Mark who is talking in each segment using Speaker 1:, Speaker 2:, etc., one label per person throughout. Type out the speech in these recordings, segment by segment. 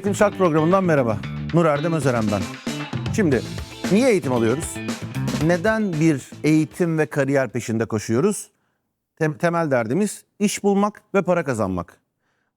Speaker 1: Eğitim Şart programından merhaba. Nur Erdem Özeren ben. Şimdi niye eğitim alıyoruz? Neden bir eğitim ve kariyer peşinde koşuyoruz? Tem- temel derdimiz iş bulmak ve para kazanmak.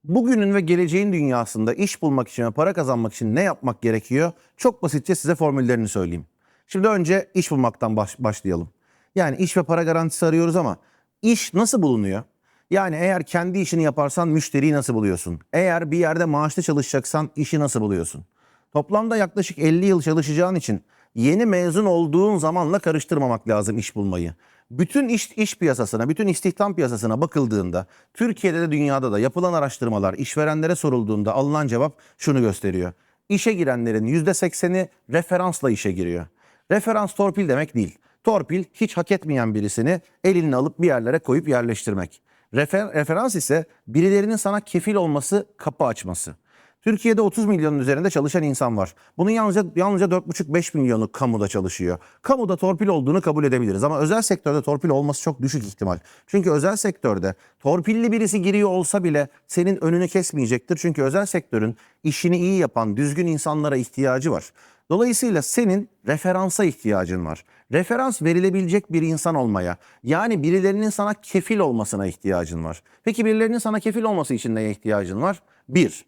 Speaker 1: Bugünün ve geleceğin dünyasında iş bulmak için ve para kazanmak için ne yapmak gerekiyor? Çok basitçe size formüllerini söyleyeyim. Şimdi önce iş bulmaktan baş- başlayalım. Yani iş ve para garantisi arıyoruz ama iş nasıl bulunuyor? Yani eğer kendi işini yaparsan müşteriyi nasıl buluyorsun? Eğer bir yerde maaşlı çalışacaksan işi nasıl buluyorsun? Toplamda yaklaşık 50 yıl çalışacağın için yeni mezun olduğun zamanla karıştırmamak lazım iş bulmayı. Bütün iş, iş piyasasına, bütün istihdam piyasasına bakıldığında, Türkiye'de de dünyada da yapılan araştırmalar, işverenlere sorulduğunda alınan cevap şunu gösteriyor. İşe girenlerin %80'i referansla işe giriyor. Referans torpil demek değil. Torpil hiç hak etmeyen birisini elini alıp bir yerlere koyup yerleştirmek. Refer- referans ise birilerinin sana kefil olması, kapı açması. Türkiye'de 30 milyonun üzerinde çalışan insan var. Bunun yalnızca yalnızca 4,5-5 milyonu kamuda çalışıyor. Kamuda torpil olduğunu kabul edebiliriz ama özel sektörde torpil olması çok düşük ihtimal. Çünkü özel sektörde torpilli birisi giriyor olsa bile senin önünü kesmeyecektir. Çünkü özel sektörün işini iyi yapan, düzgün insanlara ihtiyacı var. Dolayısıyla senin referansa ihtiyacın var. Referans verilebilecek bir insan olmaya, yani birilerinin sana kefil olmasına ihtiyacın var. Peki birilerinin sana kefil olması için neye ihtiyacın var? Bir,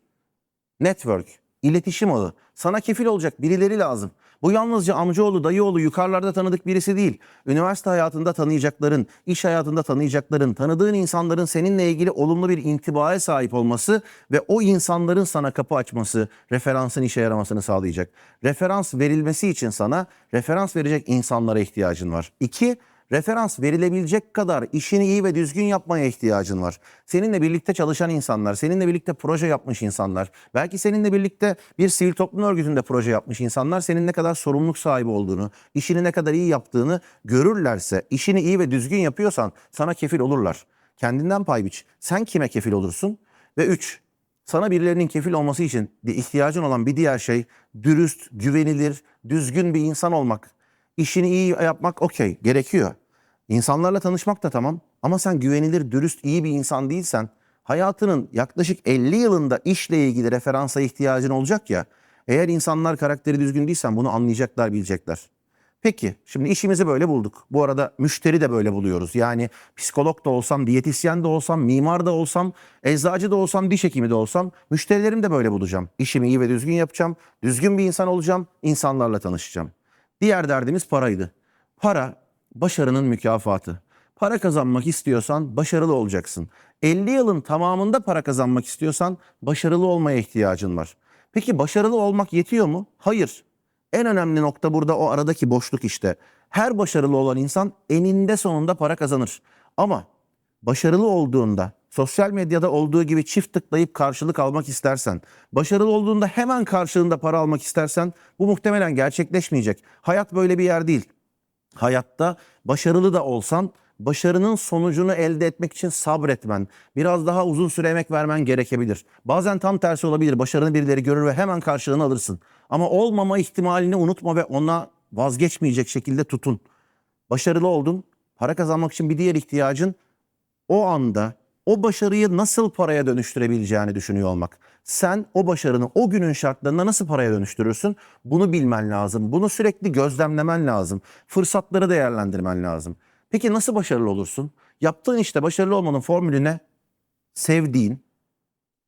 Speaker 1: network, iletişim ağı. Sana kefil olacak birileri lazım. Bu yalnızca amcaoğlu, dayıoğlu, yukarılarda tanıdık birisi değil. Üniversite hayatında tanıyacakların, iş hayatında tanıyacakların, tanıdığın insanların seninle ilgili olumlu bir intibaya sahip olması ve o insanların sana kapı açması, referansın işe yaramasını sağlayacak. Referans verilmesi için sana referans verecek insanlara ihtiyacın var. İki, referans verilebilecek kadar işini iyi ve düzgün yapmaya ihtiyacın var. Seninle birlikte çalışan insanlar, seninle birlikte proje yapmış insanlar, belki seninle birlikte bir sivil toplum örgütünde proje yapmış insanlar senin ne kadar sorumluluk sahibi olduğunu, işini ne kadar iyi yaptığını görürlerse, işini iyi ve düzgün yapıyorsan sana kefil olurlar. Kendinden pay biç. Sen kime kefil olursun? Ve üç, sana birilerinin kefil olması için ihtiyacın olan bir diğer şey dürüst, güvenilir, düzgün bir insan olmak. İşini iyi yapmak okey, gerekiyor. İnsanlarla tanışmak da tamam ama sen güvenilir, dürüst, iyi bir insan değilsen hayatının yaklaşık 50 yılında işle ilgili referansa ihtiyacın olacak ya. Eğer insanlar karakteri düzgün değilsen bunu anlayacaklar, bilecekler. Peki şimdi işimizi böyle bulduk. Bu arada müşteri de böyle buluyoruz. Yani psikolog da olsam, diyetisyen de olsam, mimar da olsam, eczacı da olsam, diş hekimi de olsam müşterilerimi de böyle bulacağım. İşimi iyi ve düzgün yapacağım. Düzgün bir insan olacağım. insanlarla tanışacağım. Diğer derdimiz paraydı. Para başarının mükafatı. Para kazanmak istiyorsan başarılı olacaksın. 50 yılın tamamında para kazanmak istiyorsan başarılı olmaya ihtiyacın var. Peki başarılı olmak yetiyor mu? Hayır. En önemli nokta burada o aradaki boşluk işte. Her başarılı olan insan eninde sonunda para kazanır. Ama başarılı olduğunda sosyal medyada olduğu gibi çift tıklayıp karşılık almak istersen, başarılı olduğunda hemen karşılığında para almak istersen bu muhtemelen gerçekleşmeyecek. Hayat böyle bir yer değil. Hayatta başarılı da olsan başarının sonucunu elde etmek için sabretmen, biraz daha uzun süre emek vermen gerekebilir. Bazen tam tersi olabilir. Başarını birileri görür ve hemen karşılığını alırsın. Ama olmama ihtimalini unutma ve ona vazgeçmeyecek şekilde tutun. Başarılı oldun. Para kazanmak için bir diğer ihtiyacın o anda o başarıyı nasıl paraya dönüştürebileceğini düşünüyor olmak. Sen o başarını o günün şartlarında nasıl paraya dönüştürürsün? Bunu bilmen lazım. Bunu sürekli gözlemlemen lazım. Fırsatları değerlendirmen lazım. Peki nasıl başarılı olursun? Yaptığın işte başarılı olmanın formülü ne? Sevdiğin,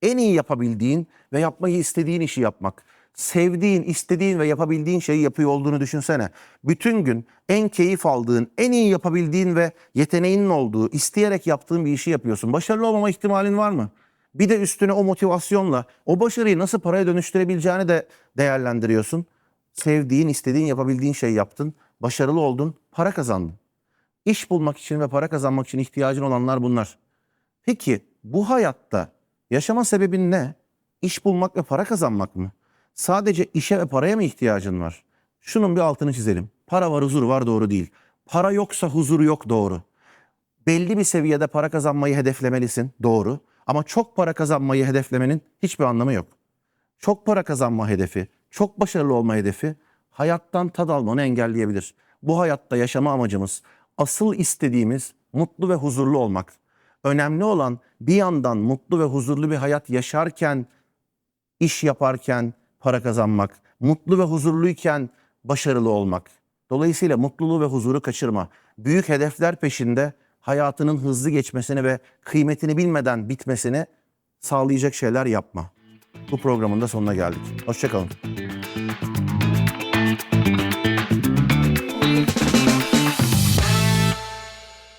Speaker 1: en iyi yapabildiğin ve yapmayı istediğin işi yapmak. Sevdiğin, istediğin ve yapabildiğin şeyi yapıyor olduğunu düşünsene. Bütün gün en keyif aldığın, en iyi yapabildiğin ve yeteneğinin olduğu, isteyerek yaptığın bir işi yapıyorsun. Başarılı olmama ihtimalin var mı? Bir de üstüne o motivasyonla o başarıyı nasıl paraya dönüştürebileceğini de değerlendiriyorsun. Sevdiğin, istediğin, yapabildiğin şeyi yaptın. Başarılı oldun, para kazandın. İş bulmak için ve para kazanmak için ihtiyacın olanlar bunlar. Peki bu hayatta yaşama sebebin ne? İş bulmak ve para kazanmak mı? Sadece işe ve paraya mı ihtiyacın var? Şunun bir altını çizelim. Para var, huzur var doğru değil. Para yoksa huzur yok doğru. Belli bir seviyede para kazanmayı hedeflemelisin doğru. Ama çok para kazanmayı hedeflemenin hiçbir anlamı yok. Çok para kazanma hedefi, çok başarılı olma hedefi hayattan tad almanı engelleyebilir. Bu hayatta yaşama amacımız, asıl istediğimiz mutlu ve huzurlu olmak. Önemli olan bir yandan mutlu ve huzurlu bir hayat yaşarken iş yaparken para kazanmak, mutlu ve huzurluyken başarılı olmak. Dolayısıyla mutluluğu ve huzuru kaçırma. Büyük hedefler peşinde hayatının hızlı geçmesini ve kıymetini bilmeden bitmesini sağlayacak şeyler yapma. Bu programın da sonuna geldik. Hoşçakalın.